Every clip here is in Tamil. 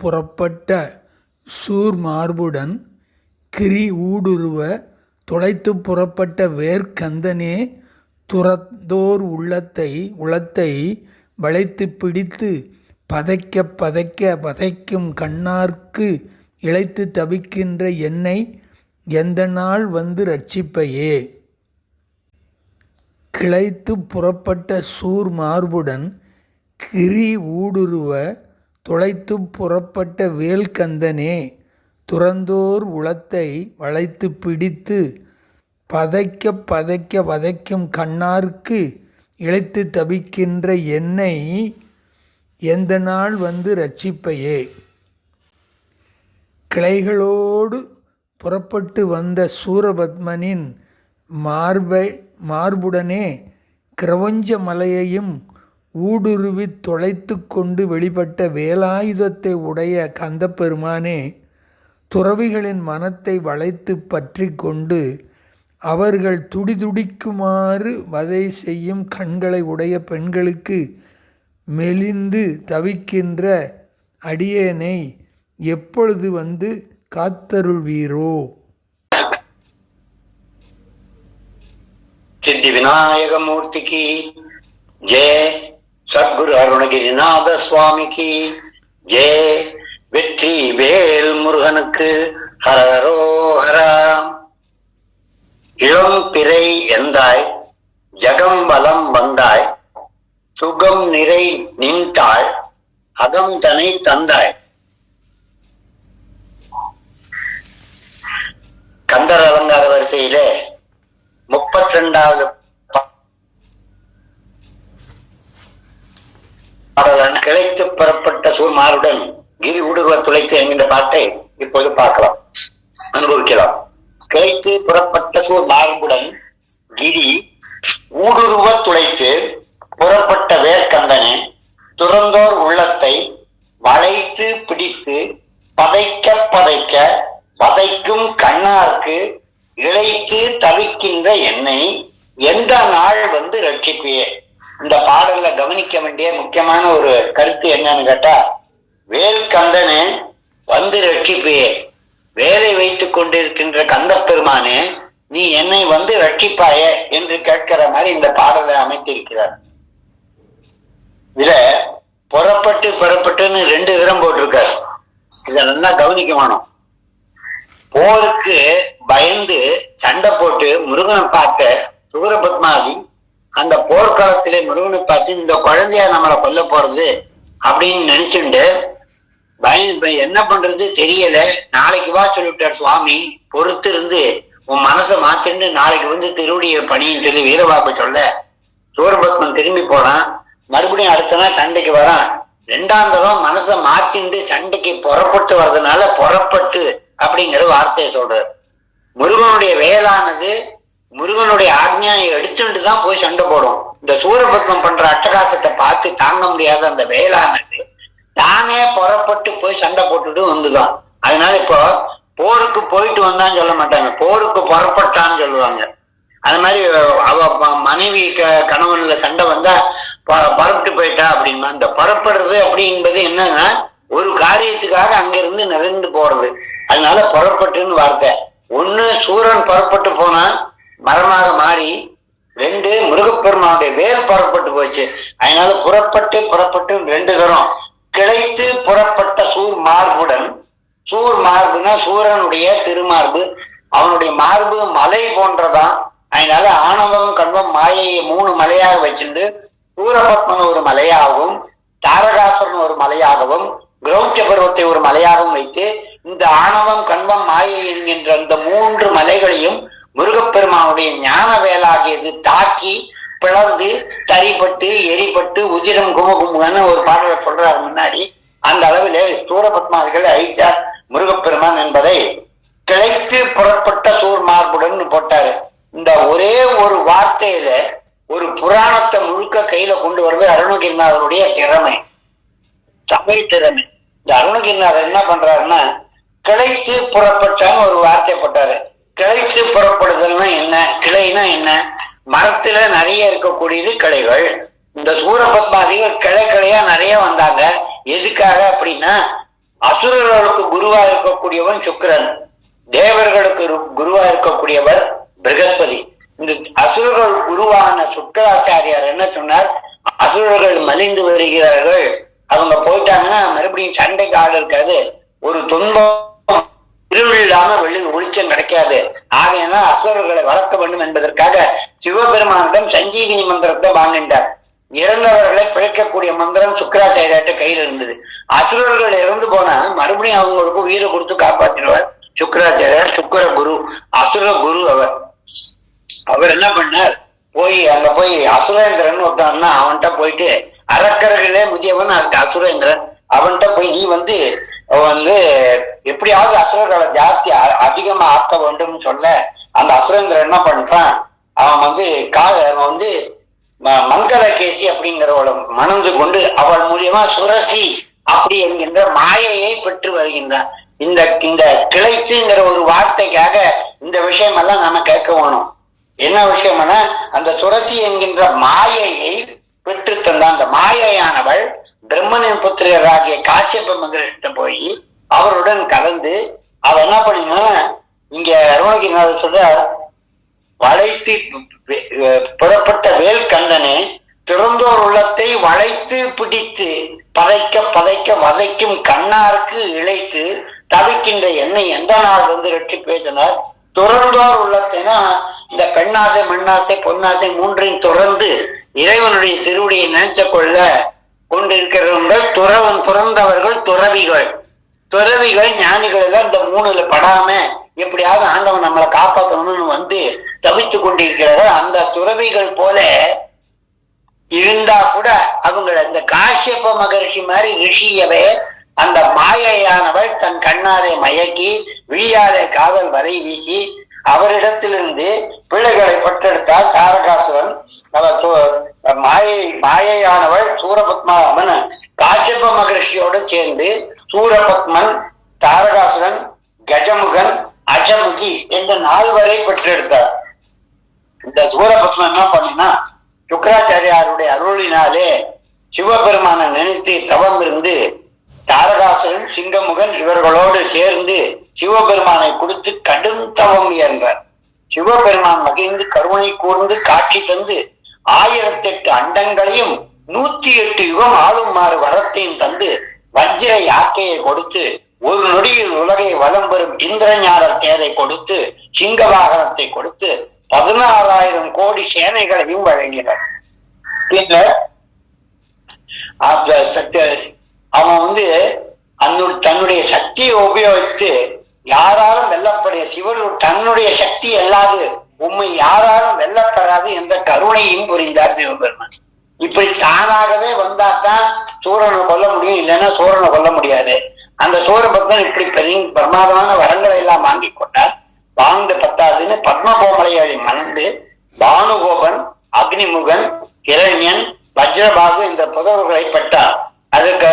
புறப்பட்ட சூர் மார்புடன் கிரி ஊடுருவ துளைத்து புறப்பட்ட வேர்க்கந்தனே துறந்தோர் உள்ளத்தை உளத்தை வளைத்து பிடித்து பதைக்க பதைக்க பதைக்கும் கண்ணார்க்கு இழைத்து தவிக்கின்ற என்னை எந்த நாள் வந்து ரட்சிப்பையே கிளைத்து புறப்பட்ட சூர் மார்புடன் கிரி ஊடுருவ துளைத்து புறப்பட்ட வேல்கந்தனே துறந்தோர் உளத்தை வளைத்து பிடித்து பதைக்க பதைக்க வதைக்கும் கண்ணார்க்கு இழைத்து தவிக்கின்ற என்னை எந்த நாள் வந்து ரட்சிப்பையே கிளைகளோடு புறப்பட்டு வந்த சூரபத்மனின் மார்பை மார்புடனே கிரவஞ்ச மலையையும் ஊடுருவி தொலைத்து கொண்டு வெளிப்பட்ட வேலாயுதத்தை உடைய கந்தப்பெருமானே துறவிகளின் மனத்தை வளைத்து பற்றி கொண்டு அவர்கள் துடிதுடிக்குமாறு வதை செய்யும் கண்களை உடைய பெண்களுக்கு மெலிந்து தவிக்கின்ற அடியேனை எப்பொழுது வந்து காத்தருள்வீரோ? சித்தி விநாயகமூர்த்திக்கு ஜெய சத்குரு அருணகிரிநாத சுவாமிக்கு. ஜே வெற்றி வேல் முருகனுக்கு ஹரஹரோஹரா. இளம் பிறை எந்தாய்? ஜகம் வலம் வந்தாய்? சுகம் நிறை நின்றாள் அகம் தனை தந்தாய்? கந்தர் அலங்கார வரிசையிலே முப்பத்தி ரெண்டாவது பாடலன் கிளைத்து புறப்பட்ட சூர்மாருடன் கிரி ஊடுருவ துளைத்து என்கின்ற பாட்டை இப்போது பார்க்கலாம். அனுபவிக்கலாம். கிளைத்து புறப்பட்ட சூர் மார்புடன் கிரி ஊடுருவ துளைத்து புறப்பட்ட வேர்க்கந்தனே துறந்தோர் உள்ளத்தை வளைத்து பிடித்து பதைக்க பதைக்க வதைக்கும் கண்ணார்க்கு இழைத்து தவிக்கின்ற என்னை எந்த நாள் வந்து ரட்சிப்பியே இந்த பாடல்ல கவனிக்க வேண்டிய முக்கியமான ஒரு கருத்து என்னன்னு கேட்டா வேல் கந்தனு வந்து ரட்சிப்பியே வேலை வைத்துக் கொண்டிருக்கின்ற கந்த பெருமானே நீ என்னை வந்து ரட்சிப்பாய என்று கேட்கிற மாதிரி இந்த பாடலை அமைத்திருக்கிறார். இதுல புறப்பட்டு புறப்பட்டுன்னு ரெண்டு விதம் போட்டிருக்காரு. இத நல்லா கவனிக்க வேணும். போருக்கு பயந்து சண்டை போட்டு முருகனை பார்க்க சுகரபத்மாதி அந்த போர்க்களத்திலே முருகனை பார்த்து இந்த குழந்தைய நம்மளை கொல்ல போறது அப்படின்னு நினைச்சுண்டு பய என்ன பண்றது? தெரியல. நாளைக்கு வா சொல்லிவிட்டார் சுவாமி. பொறுத்து இருந்து உன் மனசை மாத்திண்டு நாளைக்கு வந்து திருவுடைய பணின்னு சொல்லி வீரபாபு சொல்ல சூரபத்மன் திரும்பி போறான். மறுபடியும் அடுத்த நாள் சண்டைக்கு வரான். ரெண்டாம் தரம் மனசை மாத்திண்டு சண்டைக்கு புறப்பட்டு வர்றதுனால புறப்பட்டு அப்படிங்கிற வார்த்தையை சொல்றாரு. முருகனுடைய வேலானது முருகனுடைய ஆக்ஞாயை எடுத்துட்டு தான் போய் சண்டை போடும். இந்த சூரபத்மம் பண்ற அட்டகாசத்தை பார்த்து தாங்க முடியாத அந்த வேளானது தானே புறப்பட்டு போய் சண்டை போட்டுட்டு வந்துதான் அதனால இப்போ போருக்கு போயிட்டு வந்தான்னு சொல்ல மாட்டாங்க. போருக்கு புறப்பட்டான்னு சொல்லுவாங்க. அது மாதிரி அவ மனைவி க- கணவன்ல சண்டை வந்தா ப- புறப்பட்டு போயிட்டா அப்படின்னா அந்த புறப்படுறது அப்படிங்கிறது என்னன்னா ஒரு காரியத்துக்காக அங்கிருந்து நிறைந்து போறது. அதனால புறப்பட்டுன்னு வார்த்தை. ஒண்ணு சூரன் புறப்பட்டு போனா மரமாக மாறி ரெண்டு முருகப்பெருமானுடைய வேல் புறப்பட்டு போச்சு. அதனால புறப்பட்டு புறப்பட்டு ரெண்டு தரம் கிடைத்து புறப்பட்ட சூர் மார்புடன் சூர் மார்புனா சூரனுடைய திருமார்பு அவனுடைய மார்பு மலை போன்றதான். அதனால ஆணவம் கண்வம் மாயையை மூணு மலையாக வச்சுண்டு சூரபத்மன் ஒரு மலையாகவும் தாரகாசுரன் ஒரு மலையாகவும் கிரௌத்திய பருவத்தை ஒரு மலையாகவும் வைத்து இந்த ஆணவம் கண்வம் மாயை என்கின்ற அந்த மூன்று மலைகளையும் முருகப்பெருமானுடைய ஞான வேலாகியது தாக்கி பிளந்து தறிப்பட்டு எரிப்பட்டு உதிரம் குமுகுமுகன்னு ஒரு பாடலை சொல்றாரு முன்னாடி. அந்த அளவிலே சூரபத்மாதிகளை அழித்தார் முருகப்பெருமான் என்பதை கிளைத்து புறப்பட்ட சூர் மார்புடன் போட்டாரு. இந்த ஒரே ஒரு வார்த்தையில ஒரு புராணத்தை முழுக்க கையில கொண்டு வருது அருணகிரிநாதருடைய திறமை. தமிழ் திறமை. இந்த அருணகிரிநாதர் என்ன பண்றாருன்னா கிளைத்து புறப்பட்டான்னு ஒரு வார்த்தை போட்டாரு. கிளைத்து புறப்படுதல்னா என்ன? கிளைனா என்ன? மரத்துல நிறைய இருக்கக்கூடியது கிளைகள். இந்த சூரபத்மாதிகள் கிளை கிளையா நிறைய வந்தாங்க. எதுக்காக அப்படின்னா அசுரர்களுக்கு குருவா இருக்கக்கூடியவன் சுக்கிரன். தேவர்களுக்கு குருவா இருக்கக்கூடியவர் பிரகஸ்பதி. இந்த அசுரர்கள் குருவான சுக்கராச்சாரியார் என்ன சொன்னார்? அசுரர்கள் மலிந்து வருகிறார்கள். அவங்க போயிட்டாங்கன்னா மறுபடியும் சண்டைக்கு ஆள் இருக்காது. ஒரு துன்பம் இருள் இல்லாம வெள்ளி ஒளிச்சம் கிடைக்காது ஆகையினால் அசுரர்களை வளர்க்க வேண்டும் என்பதற்காக சிவபெருமானிடம் சஞ்சீவினி மந்திரத்தை வாங்கின்றார். இறந்தவர்களை பிழைக்கக்கூடிய மந்திரம் சுக்கராச்சாரியாட்ட கையில் இருந்தது. அசுரர்கள் இறந்து போனா மறுபடியும் அவங்களுக்கு உயிரை கொடுத்து காப்பாற்றிடுவார் சுக்கராச்சாரியார் சுக்கர குரு அசுர குரு அவர். அவர் என்ன பண்ணார்? போய் அங்க போய் அசுரேந்திரன் ஒருத்தான் அவன்கிட்ட போயிட்டு அரக்கர்களே முதியவன் அதுக்கு அசுரேந்திரன். அவன்கிட்ட போய் நீ வந்து வந்து எப்படியாவது அசுரர்களை ஜாஸ்தி அ- அதிகமா ஆக்க வேண்டும் சொல்ல அந்த அசுரேந்திரன் என்ன பண்றான்? அவன் வந்து கால அவன் வந்து ம- மங்களகேசி அப்படிங்கிறவளை மணந்து கொண்டு அவள் மூலியமா சுரசி அப்படி என்கின்ற மாயையை பெற்று வருகின்றான். இந்த இந்த கிளைத்துங்கிற ஒரு வார்த்தைக்காக இந்த விஷயம் எல்லாம் நாம கேட்க வேணும். என்ன விஷயம்னா அந்த சுரசி என்கின்ற மாயையை பெற்று தந்த அந்த மாயையானவள் பிரம்மனின் புத்திரராகிய காசியப்ப மகரிஷ்ட போய் அவருடன் கலந்து அவர் என்ன பண்ணினா இங்க அருணகிரிநாதர் சொல்ற வளைத்து புறப்பட்ட வேல் கந்தனே திறந்தோர் உள்ளத்தை வளைத்து பிடித்து பதைக்க பதைக்க வதைக்கும் கண்ணாருக்கு இழைத்து தவிக்கின்ற என்னை எந்த நாள் வந்து ரெட்டி பேசினார் துறந்தோர் உள்ளத்தைனா இந்த பெண்ணாசை மண்ணாசை பொன்னாசை மூன்றையும் துறந்து இறைவனுடைய திருவடியை நினைச்ச கொள்ள கொண்டிருக்கிறவர்கள் துறவன் துறந்தவர்கள் துறவிகள். துறவிகள் ஞானிகள் எல்லாம் இந்த மூணுல படாம எப்படியாவது ஆண்டவன் நம்மளை காப்பாற்றணும்னு வந்து தவித்து கொண்டிருக்கிறார்கள். அந்த துறவிகள் போல இருந்தா கூட அவங்கள இந்த காஷ்யப மகர்ஷி மாதிரி ரிஷியவே அந்த மாயையானவள் தன் கண்ணாரை மயக்கி விழியாலே காதல் வரை வீசி அவரிடத்திலிருந்து பிள்ளைகளை பெற்றெடுத்தால் தாரகாசுரன் நம்ம மாயை மாயையானவள் சூரபத்மாவன் காஷ்யப மகர்ஷியோடு சேர்ந்து சூரபத்மன் தாரகாசுரன் கஜமுகன் அஜமுகி என்ற நால்வரை பெற்றெடுத்தார். இந்த சூரபத்மன் என்ன பண்ணினா சுக்கராச்சாரியாருடைய அருளினாலே சிவபெருமானை நினைத்து தவம் இருந்து தாரகாசுரன் சிங்கமுகன் இவர்களோடு சேர்ந்து சிவபெருமானை கொடுத்து கடும் தவம் என்றார் சிவபெருமான் மகிழ்ந்து கருணை கூர்ந்து காட்சி தந்து ஆயிரத்தெட்டு அண்டங்களையும் நூத்தி எட்டு யுகம் ஆளுமாறு வரத்தையும் தந்து வஜ்ர யாக்கையை கொடுத்து ஒரு நொடியில் உலகை வலம் பெறும் இந்திரஞான தேரை கொடுத்து சிங்க வாகனத்தை கொடுத்து பதினாறாயிரம் கோடி சேனைகளையும் வழங்கினார். பின்னர் சக்தி- அவன் வந்து அன்னு- தன்னுடைய சக்தியை உபயோகித்து யாராலும் வெல்லப்படைய சிவன் தன்னுடைய சக்தி அல்லாது உம்மை யாராலும் வெல்லப்படாது என்ற கருணையும் புரிந்தார் சிவபெருமான். இப்படி தானாகவே வந்தாதான் சூரனை கொல்ல முடியும் இல்லைன்னா சூரனை கொல்ல முடியாது. அந்த சூரபத்மன் இப்படி பெரிய பிரமாதமான வரங்களை எல்லாம் வாங்கி கொண்டார். வாழ்ந்து பத்தாதுன்னு பத்மகோமலையை மணந்து பானுகோபன் அக்னிமுகன் இரண்யன் வஜ்ரபாகு இந்த புதவர்களை பெற்றார். அதுக்கு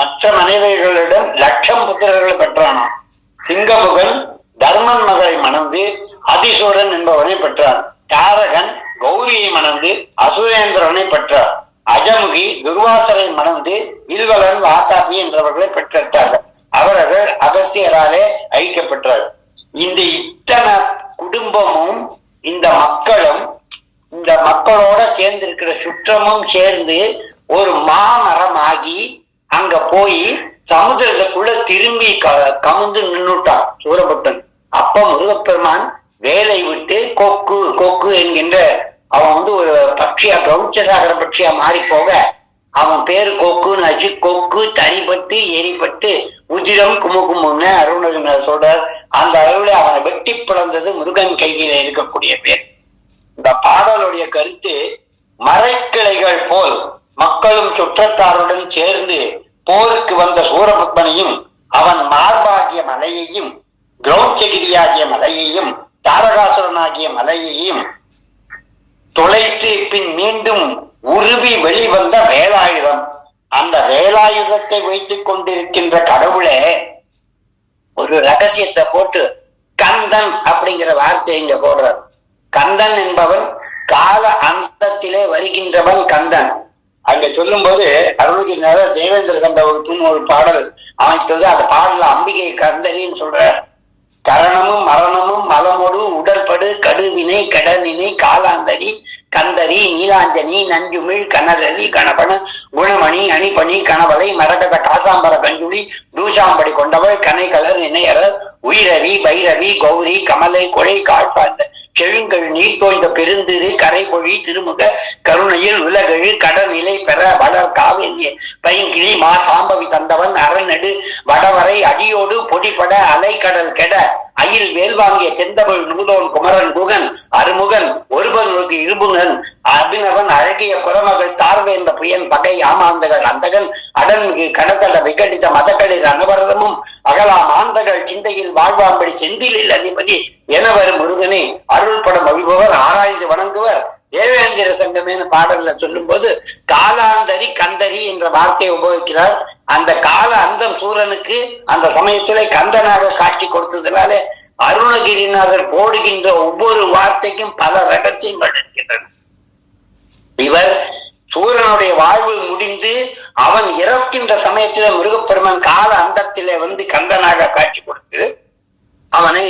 மற்ற மனைவிகளிடம் லட்சம் புத்திரர்களை பெற்றானாம். சிங்கமுகன் தர்மன் மகளை மணந்து அதிசூரன் என்பவனை பெற்றான் தாரகன் கௌரியை மணந்து அசுரேந்திரனை பெற்றார். அஜமுகி துர்வாசரை மணந்து இல்வலன் வாத்தாபி என்றவர்களை பெற்றெடுத்தார்கள் அவர்கள் அகசியராலே அழிக்கப்பட்டார்கள் இந்த இத்தனை குடும்பமும் இந்த மக்களும் இந்த மக்களோட சேர்ந்து இருக்கிற சுற்றமும் சேர்ந்து ஒரு மாமரமாகி அங்க போய் சமுதிரத்துக்குள்ள திரும்பி க- கமுந்து நின்றுட்டான் சூரபத்தன் அப்ப முருகப்பெருமான் வேலை விட்டு கொக்கு கொக்கு என்கின்ற அவன் வந்து ஒரு பட்சியா கவுச்சசாகர பட்சியா மாறி போக அவன் பேரு கொக்குன்னு ஆச்சு கொக்கு தனிப்பட்டு எரிப்பட்டு உதிரம் குமு குமுன்னு அருணகிரிநாதர் சொல்றார். அந்த அளவுல அவனை வெட்டி பிளந்தது முருகன் கையில இருக்கக்கூடிய பேர். இந்த பாடலுடைய கருத்து மரக்கிளைகள் போல் மக்களும் சுற்றத்தாருடன் சேர்ந்து போருக்கு வந்த சூரபத்மனையும் அவன் மார்பாகிய மலையையும் கிரௌச்சகிரியாகிய மலையையும் தாரகாசுரனாகிய மலையையும் தொலைத்து பின் மீண்டும் உருவி வெளிவந்த வேலாயுதம். அந்த வேலாயுதத்தை வைத்துக் கொண்டிருக்கின்ற கடவுளே ஒரு ரகசியத்தை போட்டு கந்தன் அப்படிங்கிற வார்த்தை இங்க போடுறார். கந்தன் என்பவன் கால அந்தத்திலே வருகின்றவன் கந்தன். அங்க சொல்லும்போது அருள்கிரிநாதர் தேவேந்திர சந்த வகுப்புன்னு ஒரு பாடல் அமைத்தது. அந்த பாடல அம்பிகை கந்தரின்னு சொல்ற கரணமும் மரணமும் மலமொடு உடல்படு கடுவினை கடனினை காலாந்தரி கந்தரி நீலாஞ்சனி நஞ்சுமிழ் கனலி கணபன குணமணி அணிபணி கணவலை மரகத காசாம்பர கஞ்சுளி தூஷாம்படி கொண்டவள் கனைகலர் இணையரர் உயிரவி பைரவி கௌரி கமலை கொழை காழ்பார்ந்த செழுங்கழ் நீர் தோய்ந்த பெருந்திரு கரைபொழி திருமுக கருணையில் உலகழு கடநிலை பெற வளர் காவேந்திய பைங்கிழி மா சாம்பவி தந்தவன் அரநடு வடவரை அடியோடு பொடிபட அலைக்கடல் கெட அயில் வேல் வாங்கிய செந்தமிழ் நூலோன் குமரன் குகன் அருமுகன் ஒருவனுக்கு இருபுகன் அபினவன் அழகிய குரமகள் தார்வேந்த புயன் பகை ஆமாந்தகள் அந்தகன் அடன் கடத்தட விகடித மதக்களில் அனவரதமும் அகலா மாந்தகள் சிந்தையில் வாழ்வாம்படி செந்திலில் அதிபதி எனவர் முருகனே அருள்படம் அழிபவர் ஆராய்ந்து வணங்குவர். தேவேந்திர சங்கமேனு பாடல்ல சொல்லும்போது காலாந்தரி கந்தரி என்ற வார்த்தையை உபயோகிக்கிறார். அந்த கால அந்தம் சூரனுக்கு அந்த சமயத்திலே கந்தனாக காட்சி கொடுத்ததுனாலே அருணகிரிநாதர் போடுகின்ற ஒவ்வொரு வார்த்தைக்கும் பல ரகசியங்கள் இருக்கின்றன. இவர் சூரனுடைய வாழ்வு முடிந்து அவன் இறக்கின்ற சமயத்திலே முருகப்பெருமன் கால அந்தத்திலே வந்து கந்தனாக காட்சி கொடுத்து அவனை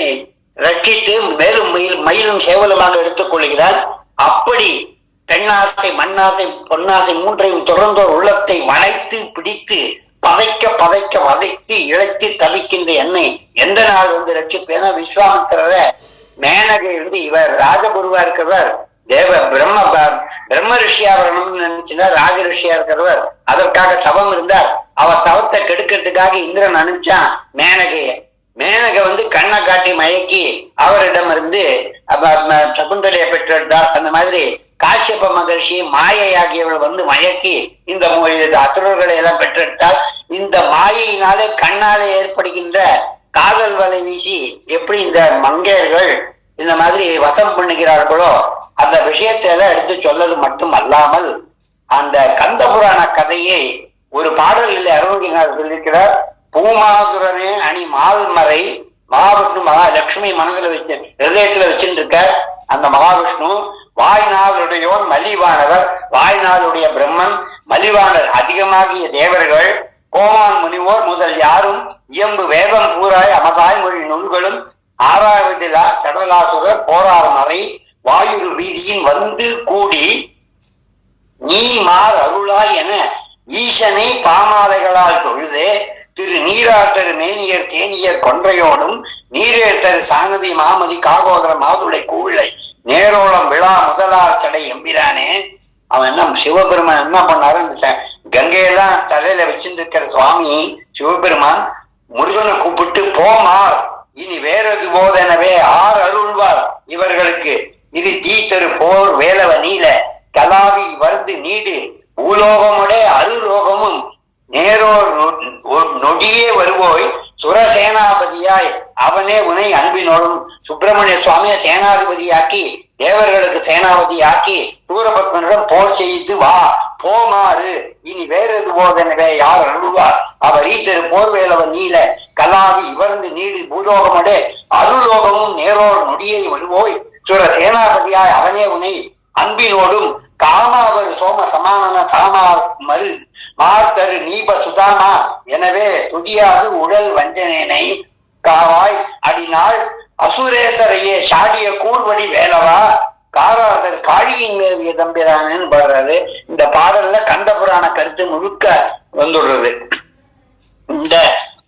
ரட்சித்து மேலும் மயில் மயிலும் கேவலமாக எடுத்துக் கொள்கிறான். அப்படி பெண்ணாசை மண்ணாசை பொன்னாசை மூன்றையும் தொடர்ந்தோர் உள்ளத்தை வளைத்து பிடித்து பதைக்க பதைக்க வதைத்து இழைத்து தவிக்கின்ற என்னை எந்த நாள் வந்து ரட்சிப்பேனா? விஸ்வாமித்திரர மேனகை வந்து இவர் ராஜகுருவா இருக்கிறவர் தேவ பிரம்ம ப- பிரம்ம ரிஷியா வரணும்னு நினைச்சுன்னா ராஜ ரிஷியா இருக்கிறவர். அதற்காக தவம் இருந்தார். அவர் தவத்தை கெடுக்கிறதுக்காக இந்திரன் அனுப்பிச்சான் மேனகையை. மேனகை வந்து கண்ணை காட்டி மயக்கி அவரிடம் இருந்து சகுந்தலையை பெற்றெடுத்தார். அந்த மாதிரி காசியப்ப மகர்ஷி மாயை ஆகியவள் வந்து மயக்கி இந்த அசுரர்களை எல்லாம் பெற்றெடுத்தால் இந்த மாயையினாலே கண்ணாலே ஏற்படுகின்ற காதல் வலை வீசி எப்படி இந்த மங்கையர்கள் இந்த மாதிரி வசம் பண்ணுகிறார்களோ அந்த விஷயத்தை எல்லாம் எடுத்து சொல்லது மட்டும் அல்லாமல் அந்த கந்த புராண கதையை ஒரு பாடலில் அருணகிரிநாதர் சொல்லியிருக்கிறார். பூமாதுரனே அணி மால்மறை மகாவிஷ்ணு மகாலட்சுமி மனசுல வச்சு ஹிருதயத்துல வச்சுட்டு இருக்கார் அந்த மகாவிஷ்ணு வாய்நாளுடையோன் மலிவானவர். வாய்நாளுடைய பிரம்மன் மலிவானர் அதிகமாகிய தேவர்கள். கோமான் முனிவோர் முதல் யாரும் இயம்பு வேதம் கூறாய் அமதாய் மொழி நூல்களும் ஆறாவதிலா கடலாசுரர் போரார் மறை வாயுரு வீதியின் வந்து கூடி நீ மார் அருளாய் என ஈசனை பாமாலைகளால் தொழுதே திரு நீராட்டர் மேனியர் தேனியர் கொன்றையோடும் நீரேர்த்தர் சானதி மாமதி காகோதர மாதுளை கூவிளை நேரோளம் விழா முதலார் சடை எம்பிரானே. அவன் என்ன சிவபெருமான் என்ன பண்ணாரு? இந்த கங்கையெல்லாம் தலையில வச்சுட்டு இருக்கிற சுவாமி சிவபெருமான் முருகனை கூப்பிட்டு போமார் இனி வேறது போதெனவே ஆர் அருள்வார் இவர்களுக்கு. இது தீத்தரு போர் வேலவ நீல கலாவி வருது நீடு பூலோகமுடைய அருலோகமும் நேரோர் நொ- நொடியே வருவோய் சுரசேனாபதியாய் அவனே உனை அன்பினோடும். சுப்பிரமணிய சுவாமியை சேனாதிபதியாக்கி தேவர்களுக்கு சேனாபதியாக்கி சூரபத்மனிடம் போர் செய்து வா போமாறு. இனி வேறது போதெனவே யார் அருள்வார்? அவர் ஈத்தரு போர்வேலவன் நீல கலாவி இவர்ந்து நீடு பூலோகமடே அருலோகமும் நேரோர் நொடியை வருவோய். சுர சேனாபதியாய் அவனே உனை அன்பினோடும். காமாவர் சோம சமானன காமா மறு. மார்த்தரு நீப சுதாமா. எனவே துடியாது உடல் வஞ்சனேனை. காவாய் அடினாள் அசுரேசரையே சாடிய கூர்வடி வேலவா. காராதர் காழியின் மேவிய தம்பிரானு பாடுறாரு. இந்த பாடல்ல கந்த புராண கருத்து முழுக்க வந்துடுறது. இந்த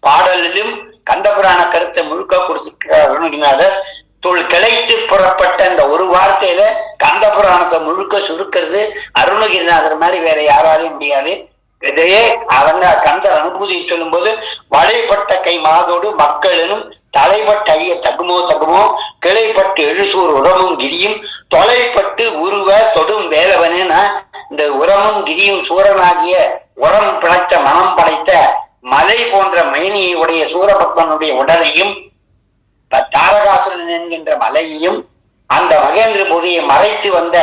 பாடலிலும் கந்தபுராண கருத்தை முழுக்க கொடுத்திருக்கிறார் தொல் கிளைத்து புறப்பட்ட இந்த ஒரு வார்த்தையில கந்த புராணத்தை முழுக்க சுருக்கிறது. அருணகிரிநாதர் மாதிரி வேற யாராலையும் முடியாது. இதையே அவங்க கந்தர் அனுபூதி சொல்லும்போது வளைப்பட்ட கை மாதோடு மக்களினும் தலைப்பட்டு அழிய தகுமோ தகுமோ கிளைப்பட்டு எழுசூர் உரமும் கிரியும் தொலைப்பட்டு உருவ தொடும் வேலவனேன இந்த உரமும் கிரியும் சூரனாகிய உரம் பிழைத்த மனம் படைத்த மலை போன்ற மைனியை உடைய சூரபத்மனுடைய உடலையும் தாரகாசுரன் என்கின்ற மலையையும் அந்த மகேந்திர மகேந்திரபுரியை மறைத்து வந்த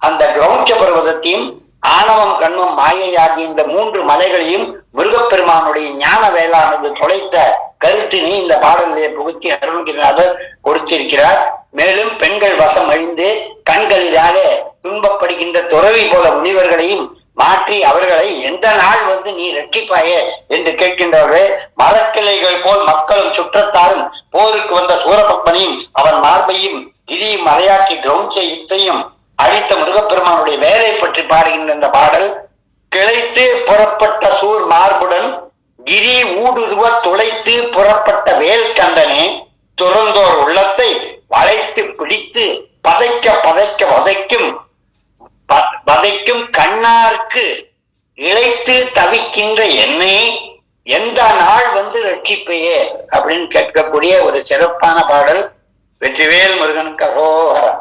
அந்த கிரௌஞ்ச பர்வதத்தையும் ஆணவம் கண்மம் மாயையாகிய இந்த மூன்று மலைகளையும் முருகப்பெருமானுடைய ஞான வேளானது தொலைத்த கருத்தினை இந்த பாடலிலே புகுத்தி அருள்கிறார் கொடுத்திருக்கிறார். மேலும் பெண்கள் வசம் அழிந்து கண்களிலாக துன்பப்படுகின்ற துறவி போல முனிவர்களையும் மாற்றி அவர்களை எந்த நாள் வந்து நீ ரட்சிப்பாயே என்று கேட்கின்றவர்கள் மரக்கிளைகள் போல் மக்களும் சுற்றத்தாரும் போருக்கு வந்த சூரபத்மனையும் அவன் மார்பையும் திரியும் மறையாக்கி கிரௌஞ்ச யுத்தையும் அழித்த முருகப்பெருமானுடைய வேலை பற்றி பாடுகின்ற இந்த பாடல் கிளைத்து புறப்பட்ட சூர் மார்புடன் கிரி ஊடுருவ துளைத்து புறப்பட்ட வேல் கண்டனே துறந்தோர் உள்ளத்தை வளைத்து பிடித்து பதைக்க பதைக்க வதைக்கும் வதைக்கும் கண்ணார்க்கு இழைத்து தவிக்கின்ற என்னை எந்த நாள் வந்து ரட்சிப்பையே அப்படின்னு கேட்கக்கூடிய ஒரு சிறப்பான பாடல். வெற்றிவேல் முருகனுக்கு அரோகரம்